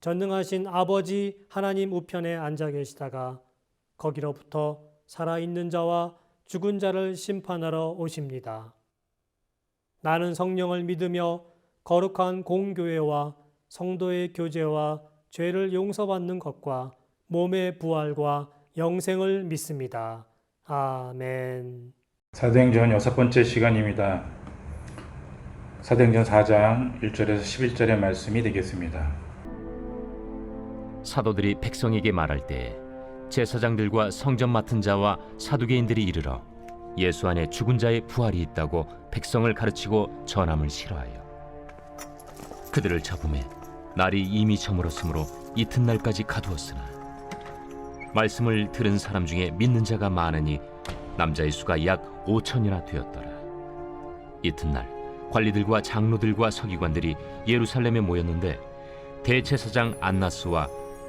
전능하신 아버지 하나님 우편에 앉아 계시다가 거기로부터 살아있는 자와 죽은 자를 심판하러 오십니다. 나는 성령을 믿으며 거룩한 공교회와 성도의 교제와 죄를 용서받는 것과 몸의 부활과 영생을 믿습니다. 아멘. 사도행전 여섯 번째 시간입니다. 사도행전 4장 1절에서 11절의 말씀이 되겠습니다. 사도들이 백성에게 말할 때 제사장들과 성전 맡은 자와 사두개인들이 이르러 예수 안에 죽은 자의 부활이 있다고 백성을 가르치고 전함을 싫어하여 그들을 잡음에 날이 이미 저물었으므로 이튿날까지 가두었으나 말씀을 들은 사람 중에 믿는 자가 많으니 남자의 수가 약 5천이나 되었더라. 이튿날 관리들과 장로들과 서기관들이 예루살렘에 모였는데 대제사장 안나스와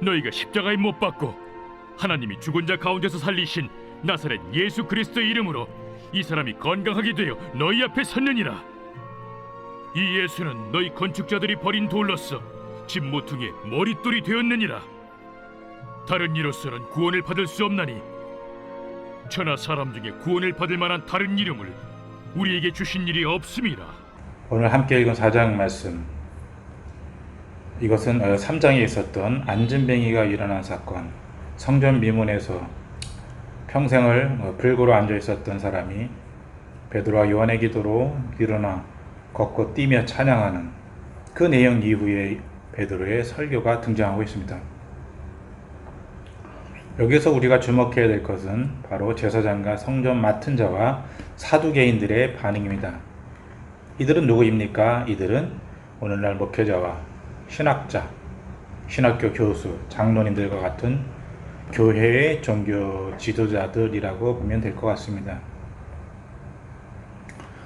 너희가 십자가에 못 박고 하나님이 죽은 자 가운데서 살리신 나사렛 예수 그리스도의 이름으로 이 사람이 건강하게 되어 너희 앞에 섰느니라. 이 예수는 너희 건축자들이 버린 돌로서 집 모퉁이의 머릿돌이 되었느니라. 다른 이로서는 구원을 받을 수 없나니 천하 사람 중에 구원을 받을 만한 다른 이름을 우리에게 주신 일이 없음이라. 오늘 함께 읽은 4장 말씀. 이것은 3장에 있었던 안전뱅이가 일어난 사건. 성전 미문에서 평생을 어, 불구로 앉아 있었던 사람이 베드로와 요한의 기도로 일어나 걷고 뛰며 찬양하는 그 내용 이후에 베드로의 설교가 등장하고 있습니다. 여기서 우리가 주목해야 될 것은 바로 제사장과 성전 맡은 자와 사두개인들의 반응입니다. 이들은 누구입니까? 이들은 오늘날 목회자와 신학자, 신학교 교수, 장로님들과 같은 교회의 종교 지도자들이라고 보면 될 것 같습니다.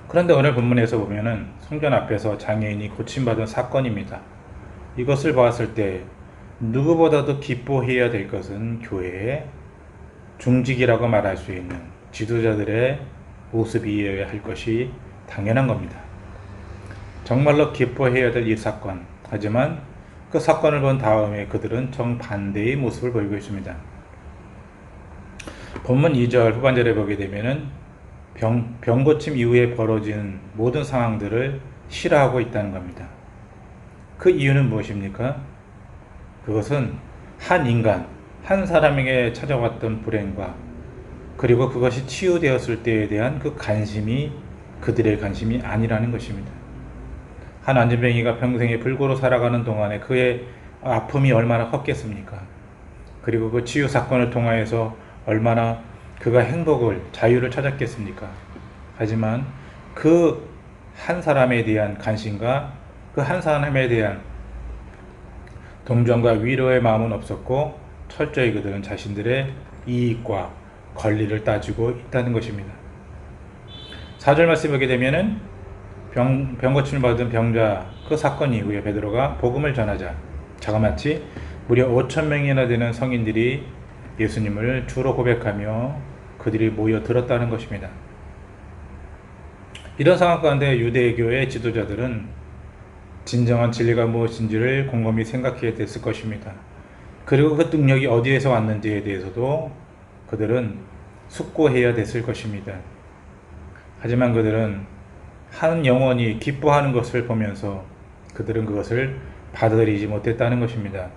그런데 오늘 본문에서 보면은 성전 앞에서 장애인이 고침받은 사건입니다. 이것을 보았을 때 누구보다도 기뻐해야 될 것은 교회의 중직이라고 말할 수 있는 지도자들의 모습이어야 할 것이 당연한 겁니다. 정말로 기뻐해야 될 이 사건. 하지만 그 사건을 본 다음에 그들은 정반대의 모습을 보이고 있습니다. 본문 2절 후반절에 보게 되면은 병, 병 고침 이후에 벌어진 모든 상황들을 싫어하고 있다는 겁니다. 그 이유는 무엇입니까? 그것은 한 인간, 한 사람에게 찾아왔던 불행과 그리고 그것이 치유되었을 때에 대한 그 관심이 그들의 관심이 아니라는 것입니다. 한 안전뱅이가 평생에 불구로 살아가는 동안에 그의 아픔이 얼마나 컸겠습니까? 그리고 그 치유 사건을 통하여서 얼마나 그가 행복을, 자유를 찾았겠습니까? 하지만 그 한 사람에 대한 관심과 그 한 사람에 대한 동정과 위로의 마음은 없었고 철저히 그들은 자신들의 이익과 권리를 따지고 있다는 것입니다. 4절 말씀 보게 되면은 병, 병 고침을 받은 병자 그 사건 이후에 베드로가 복음을 전하자 자그마치 무려 5천 명이나 되는 성인들이 예수님을 주로 고백하며 그들이 모여 들었다는 것입니다. 이런 상황 가운데 유대교의 지도자들은 진정한 진리가 무엇인지를 곰곰이 생각해야 됐을 것입니다. 그리고 그 능력이 어디에서 왔는지에 대해서도 그들은 숙고해야 됐을 것입니다. 하지만 그들은 한 영혼이 기뻐하는 것을 보면서 그들은 그것을 받아들이지 못했다는 것입니다.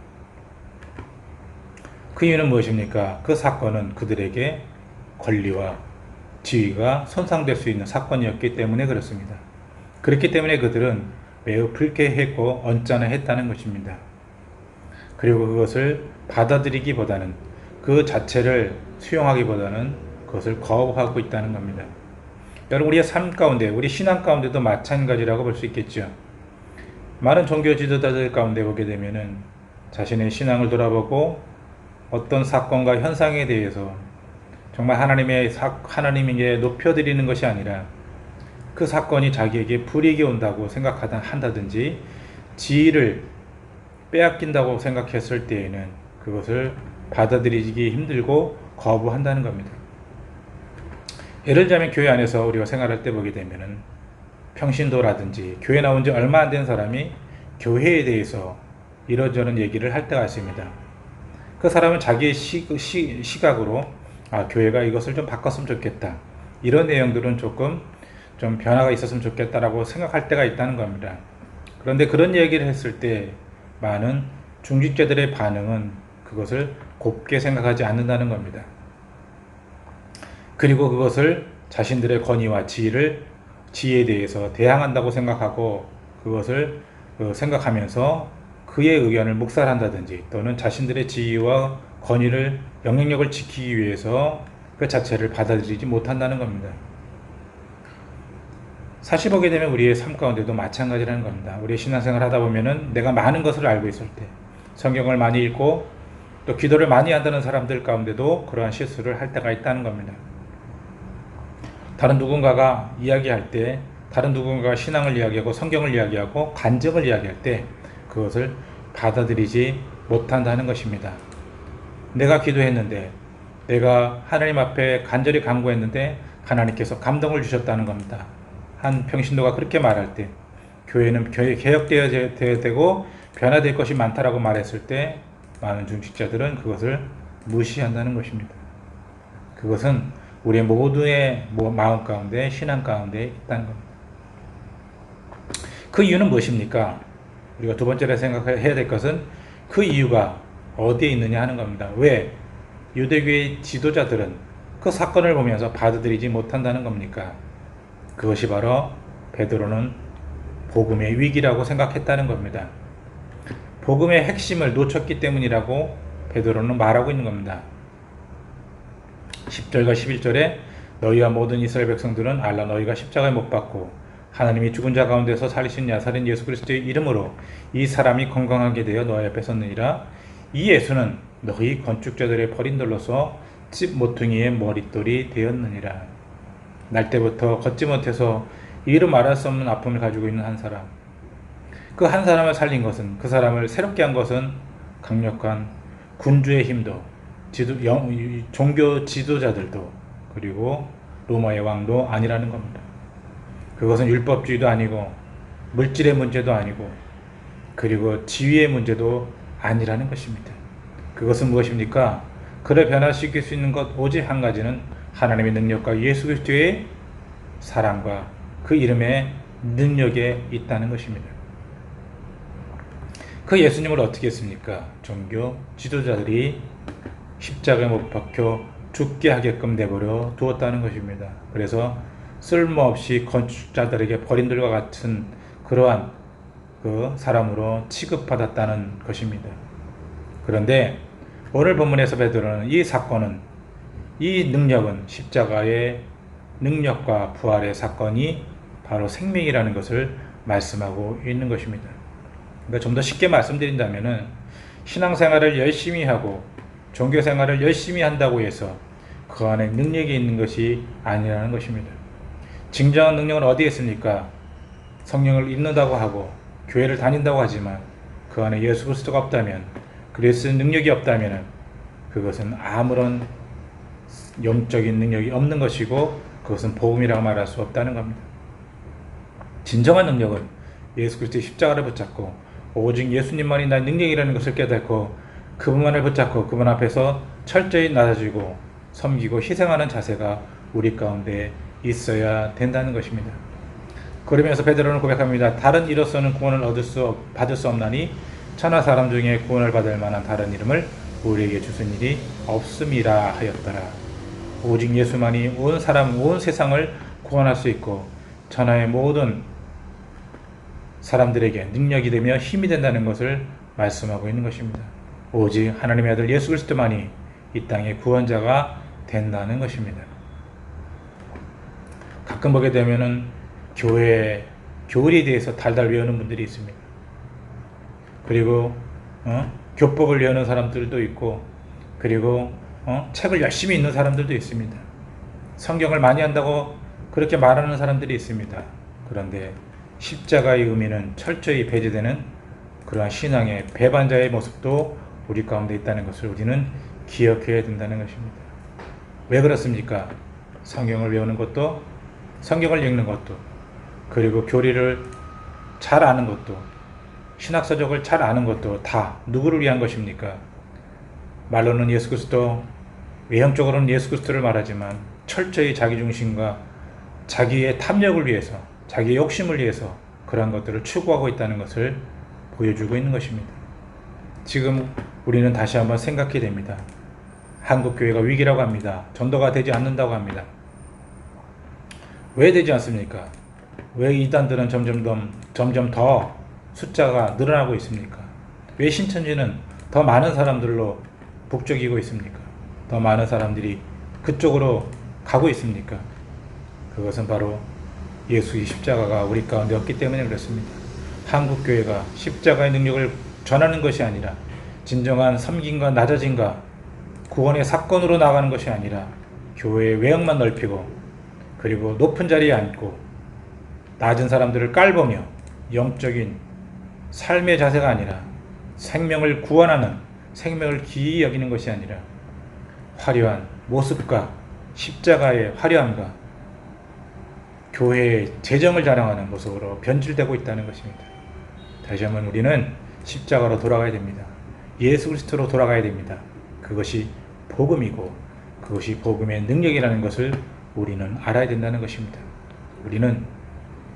그 이유는 무엇입니까? 그 사건은 그들에게 권리와 지위가 손상될 수 있는 사건이었기 때문에 그렇습니다. 그렇기 때문에 그들은 매우 불쾌했고 언짢아했다는 것입니다. 그리고 그것을 받아들이기보다는 그 자체를 수용하기보다는 그것을 거부하고 있다는 겁니다. 여러분 우리의 삶 가운데 우리 신앙 가운데도 마찬가지라고 볼 수 있겠죠. 많은 종교 지도자들 가운데 보게 되면은 자신의 신앙을 돌아보고 어떤 사건과 현상에 대해서 정말 하나님의 사, 하나님에게 높여드리는 것이 아니라 그 사건이 자기에게 불이익이 온다고 생각하다 한다든지 지위를 빼앗긴다고 생각했을 때에는 그것을 받아들이기 힘들고 거부한다는 겁니다. 예를 들자면 교회 안에서 우리가 생활할 때 보게 되면은 평신도라든지 교회 나온 지 얼마 안 된 사람이 교회에 대해서 이런저런 얘기를 할 때가 있습니다. 그 사람은 자기의 시, 시, 시각으로 아, 교회가 이것을 좀 바꿨으면 좋겠다. 이런 내용들은 조금 좀 변화가 있었으면 좋겠다라고 생각할 때가 있다는 겁니다. 그런데 그런 얘기를 했을 때 많은 중직자들의 반응은 그것을 곱게 생각하지 않는다는 겁니다. 그리고 그것을 자신들의 권위와 지위를 지위에 대해서 대항한다고 생각하고 그것을 그 생각하면서 그의 의견을 묵살한다든지 또는 자신들의 지위와 권위를 영향력을 지키기 위해서 그 자체를 받아들이지 못한다는 겁니다. 사실 보게 되면 우리의 삶 가운데도 마찬가지라는 겁니다. 우리의 신앙생활 하다 보면은 내가 많은 것을 알고 있을 때, 성경을 많이 읽고 또 기도를 많이 한다는 사람들 가운데도 그러한 실수를 할 때가 있다는 겁니다. 다른 누군가가 이야기할 때, 다른 누군가가 신앙을 이야기하고 성경을 이야기하고 간증을 이야기할 때 그것을 받아들이지 못한다는 것입니다. 내가 기도했는데, 내가 하나님 앞에 간절히 간구했는데 하나님께서 감동을 주셨다는 겁니다. 한 평신도가 그렇게 말할 때 교회는 교회 개혁되어야 되고 변화될 것이 많다라고 말했을 때 많은 중직자들은 그것을 무시한다는 것입니다. 그것은 우리 모두의 마음 가운데 신앙 가운데 있다는 겁니다. 그 이유는 무엇입니까? 우리가 두 번째로 생각해야 될 것은 그 이유가 어디에 있느냐 하는 겁니다. 왜 유대교의 지도자들은 그 사건을 보면서 받아들이지 못한다는 겁니까? 그것이 바로 베드로는 복음의 위기라고 생각했다는 겁니다. 복음의 핵심을 놓쳤기 때문이라고 베드로는 말하고 있는 겁니다. 10절과 11절에 너희와 모든 이스라엘 백성들은 알라 너희가 십자가에 못 박고 하나님이 죽은 자 가운데서 살리신 야살인 예수 그리스도의 이름으로 이 사람이 건강하게 되어 너희 앞에 섰느니라. 이 예수는 너희 건축자들의 버린돌로서 집 모퉁이의 머릿돌이 되었느니라. 날 때부터 걷지 못해서 이루 말할 수 없는 아픔을 가지고 있는 한 사람. 그 한 사람을 살린 것은 그 사람을 새롭게 한 것은 강력한 군주의 힘도 지도, 영, 종교 지도자들도 그리고 로마의 왕도 아니라는 겁니다. 그것은 율법주의도 아니고 물질의 문제도 아니고 그리고 지위의 문제도 아니라는 것입니다. 그것은 무엇입니까? 그를 변화시킬 수 있는 것 오직 한 가지는 하나님의 능력과 예수 그리스도의 사랑과 그 이름의 능력에 있다는 것입니다. 그 예수님을 어떻게 했습니까? 종교 지도자들이 십자가에 못 박혀 죽게 하게끔 내버려 두었다는 것입니다. 그래서 쓸모없이 건축자들에게 버린들과 같은 그러한 그 사람으로 취급받았다는 것입니다. 그런데 오늘 본문에서 베드로는 이 사건은 이 능력은 십자가의 능력과 부활의 사건이 바로 생명이라는 것을 말씀하고 있는 것입니다. 그러니까 좀 더 쉽게 말씀드린다면은 신앙생활을 열심히 하고 종교 생활을 열심히 한다고 해서 그 안에 능력이 있는 것이 아니라는 것입니다. 진정한 능력은 어디에 있습니까? 성령을 읽는다고 하고 교회를 다닌다고 하지만 그 안에 예수 그리스도가 없다면 그리스도의 능력이 없다면 그것은 아무런 영적인 능력이 없는 것이고 그것은 복음이라고 말할 수 없다는 겁니다. 진정한 능력은 예수 그리스도의 십자가를 붙잡고 오직 예수님만이 나의 능력이라는 것을 깨닫고 그분만을 붙잡고 그분 앞에서 철저히 낮아지고 섬기고 희생하는 자세가 우리 가운데 있어야 된다는 것입니다. 그러면서 베드로는 고백합니다. 다른 이로서는 구원을 얻을 수 없- 받을 수 없나니 천하 사람 중에 구원을 받을 만한 다른 이름을 우리에게 주신 일이 없음이라 하였더라. 오직 예수만이 온 사람 온 세상을 구원할 수 있고 천하의 모든 사람들에게 능력이 되며 힘이 된다는 것을 말씀하고 있는 것입니다. 오직 하나님의 아들 예수 그리스도만이 이 땅의 구원자가 된다는 것입니다. 가끔 보게 되면은 교회 교리에 대해서 달달 외우는 분들이 있습니다. 그리고 어? 교법을 외우는 사람들도 있고 그리고 어? 책을 열심히 읽는 사람들도 있습니다. 성경을 많이 한다고 그렇게 말하는 사람들이 있습니다. 그런데 십자가의 의미는 철저히 배제되는 그러한 신앙의 배반자의 모습도 우리 가운데 있다는 것을 우리는 기억해야 된다는 것입니다. 왜 그렇습니까? 성경을 외우는 것도 성경을 읽는 것도 그리고 교리를 잘 아는 것도 신학서적을 잘 아는 것도 다 누구를 위한 것입니까? 말로는 예수 그리스도 외형적으로는 예수 그리스도를 말하지만 철저히 자기 중심과 자기의 탐욕을 위해서 자기의 욕심을 위해서 그러한 것들을 추구하고 있다는 것을 보여주고 있는 것입니다. 지금 우리는 다시 한번 생각해야 됩니다. 한국 교회가 위기라고 합니다. 전도가 되지 않는다고 합니다. 왜 되지 않습니까? 왜 이단들은 점점 더, 점점 더 숫자가 늘어나고 있습니까? 왜 신천지는 더 많은 사람들로 북적이고 있습니까? 더 많은 사람들이 그쪽으로 가고 있습니까? 그것은 바로 예수의 십자가가 우리 가운데 없기 때문에 그렇습니다. 한국 교회가 십자가의 능력을 전하는 것이 아니라 진정한 섬김과 낮아짐과 구원의 사건으로 나가는 것이 아니라 교회의 외형만 넓히고 그리고 높은 자리에 앉고 낮은 사람들을 깔보며 영적인 삶의 자세가 아니라 생명을 구원하는 생명을 기이 여기는 것이 아니라 화려한 모습과 십자가의 화려함과 교회의 재정을 자랑하는 모습으로 변질되고 있다는 것입니다. 다시 한번 우리는 십자가로 돌아가야 됩니다. 예수 그리스도로 돌아가야 됩니다. 그것이 복음이고 그것이 복음의 능력이라는 것을 우리는 알아야 된다는 것입니다. 우리는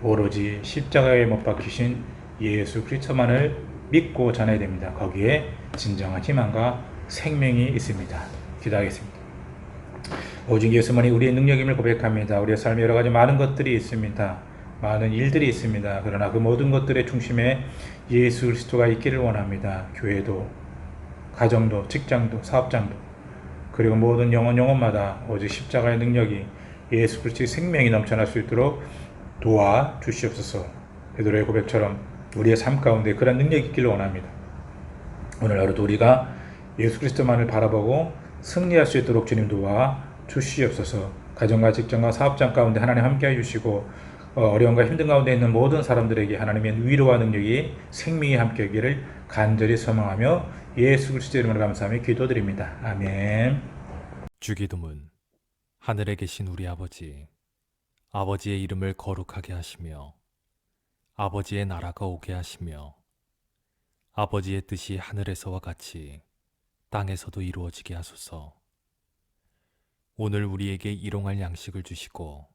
오로지 십자가에 못 박히신 예수 그리스도만을 믿고 전해야 됩니다. 거기에 진정한 희망과 생명이 있습니다. 기도하겠습니다. 오직 예수만이 우리의 능력임을 고백합니다. 우리의 삶에 여러 가지 많은 것들이 있습니다. 많은 일들이 있습니다. 그러나 그 모든 것들의 중심에 예수 그리스도가 있기를 원합니다. 교회도, 가정도, 직장도, 사업장도, 그리고 모든 영혼 영혼마다 오직 십자가의 능력이 예수 그리스도의 생명이 넘쳐날 수 있도록 도와 주시옵소서. 베드로의 고백처럼 우리의 삶 가운데 그런 능력이 있기를 원합니다. 오늘 하루도 우리가 예수 그리스도만을 바라보고 승리할 수 있도록 주님 도와 주시옵소서. 가정과 직장과 사업장 가운데 하나님 함께해 주시고 어, 어려움과 힘든 가운데 있는 모든 사람들에게 하나님의 위로와 능력이 생명이 함께하기를 간절히 소망하며 예수 그리스도 이름으로 감사하며 기도드립니다. 아멘. 주기도문 하늘에 계신 우리 아버지 아버지의 이름을 거룩하게 하시며 아버지의 나라가 오게 하시며 아버지의 뜻이 하늘에서와 같이 땅에서도 이루어지게 하소서. 오늘 우리에게 일용할 양식을 주시고